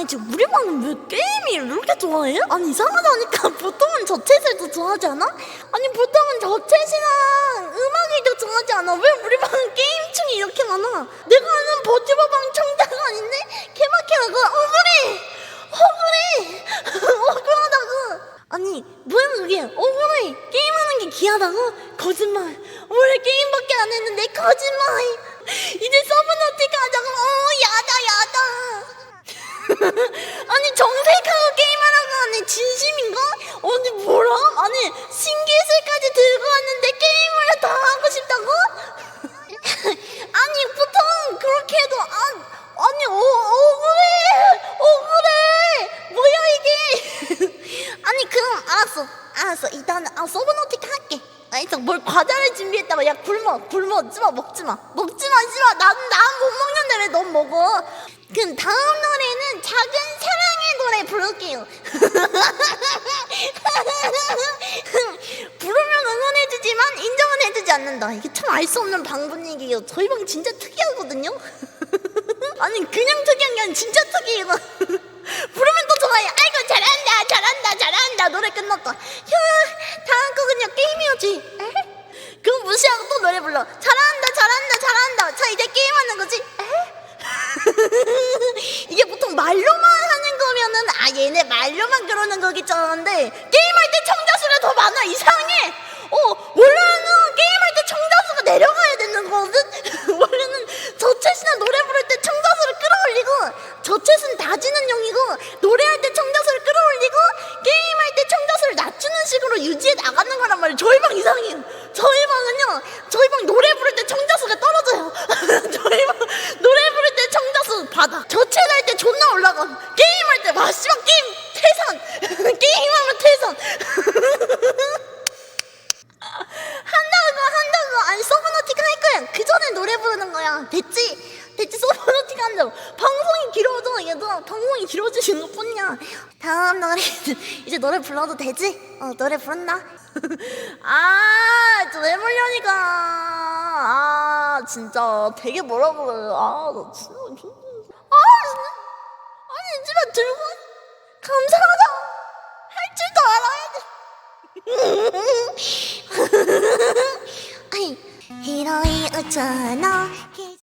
아니지 우리 방은 왜 게임이 이렇게 좋아해? 아니 이상하다니까. 보통은 저챗을 좋아하지 않아? 아니 보통은 저챗이랑 음악을 더 좋아하지 않아? 왜 우리 방은 게임층이 이렇게 많아? 내가 아는 버티버방 청자가 아닌데? 케바케라고. 억울해! 억울해! 억울하다고! 아니 뭐야 그게? 억울해! 게임하는 게 귀하다고? 거짓말. 원래 게임밖에 안 했는데? 거짓말! 이제 서브너티가 알았어 알았어. 일단은 아 서브노틱 할게. 아 일단 뭘 과자를 준비했다고. 야 굶어 굶어. 먹지마 먹지마. 먹지마 씨마 난난못 먹는데 왜 넌 먹어? 그럼 다음 노래는 작은 사랑의 노래 부를게요. 부르면 응원해주지만 인정은 해주지 않는다. 이게 참 알 수 없는 방 분위기예요. 저희 방 진짜 특이하거든요? 아니 그냥 특이한 게 아니라 진짜 특이해요 부르면 또 좋아요 아이고 잘한다 잘한다 잘한다 노래 끝났다. 휴 다음 곡은요 게임이었지. 에? 그거 무시하고 또 노래 불러. 잘한다 잘한다 잘한다. 자 이제 게임하는 거지. 에? 이게 보통 말로만 하는 거면은 아 얘네 말로만 그러는 거겠지 하는데 게임할 때 청자 수가 더 많아 이상해. 어 원래는 게임할 때 청자 수가 내려가야 되는 거거든? 원래는 저챗이나 노래 부를 때 청자 수를 끌어올리고 저챗은 다지는 용이고 노래할 때 유지해 나가는 거란 말이에요. 저희 방 이상해요 저희 방은요 저희 방 노래 부를 때 청자 수가 떨어져요. 저희 방 노래 부를 때 청자수 받아 저체할 때 존나 올라가. 게임할 때 마지막 게임 퇴선 게임하면 퇴선 한다고 한다고 아니 서브노틱 할 거야. 그 전에 노래 부르는 거야. 됐지? 됐지? 서브노틱 한다고. 방송이 길어져? 얘도 방송이 길어지는 것 뿐이야. 다음 노래 이제 노래 불러도 되지? 어 노래 부른다. 아왜 물려니까. 아 진짜 되게 뭐라 그래 아나 진짜 아 아니 집에 들고 감사하다. 할 줄도 알아야 돼. 히로이 웃잖아